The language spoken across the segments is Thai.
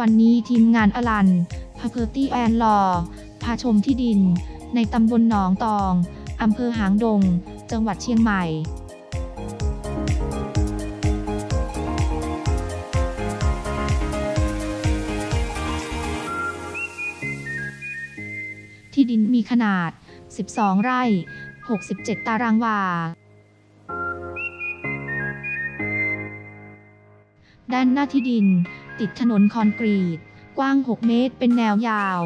วันนี้ทีมงานอลันพาเพอร์ตี้แอนลอพาชมที่ดิน ในตำบลหนองตอง อำเภอหางดง จังหวัดเชียงใหม่ที่ดินมีขนาด 12 ไร่ 67 ตารางวา ด้านหน้าที่ดิน ติดถนนคอนกรีต กว้าง 6 เมตร เป็นแนวยาว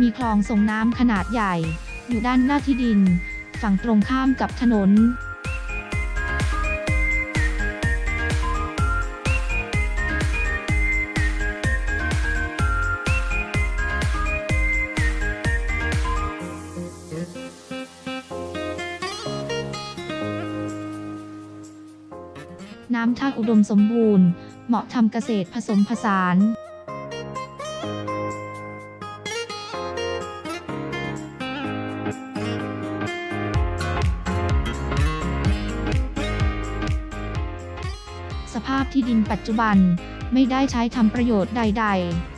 มีคลองส่งน้ำขนาดใหญ่ อยู่ด้านหน้าที่ดิน ฝั่งตรงข้ามกับถนน น้ำท่าอุดมสมบูรณ์ เหมาะทำเกษตรผสมผสาน สภาพที่ดินปัจจุบัน ไม่ได้ใช้ทำประโยชน์ใด ๆ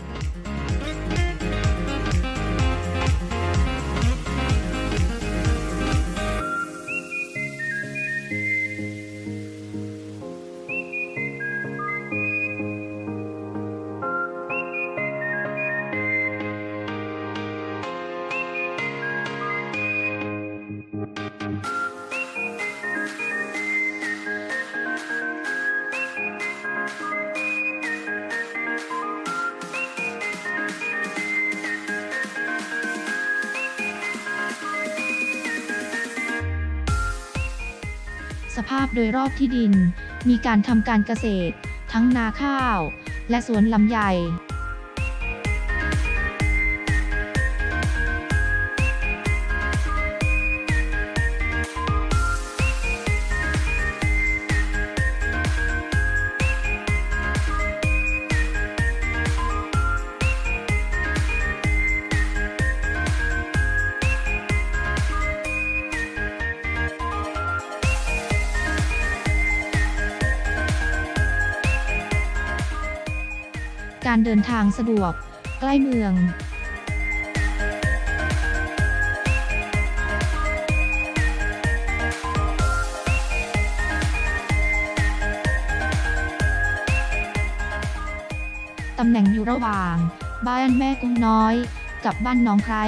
สภาพโดยรอบที่ดิน มีการทำการเกษตร ทั้งนาข้าว และสวนลำไย การเดินทางสะดวก ใกล้เมืองตำแหน่งอยู่ระหว่าง บ้านแม่กุ้งน้อย กับบ้านน้องไคร้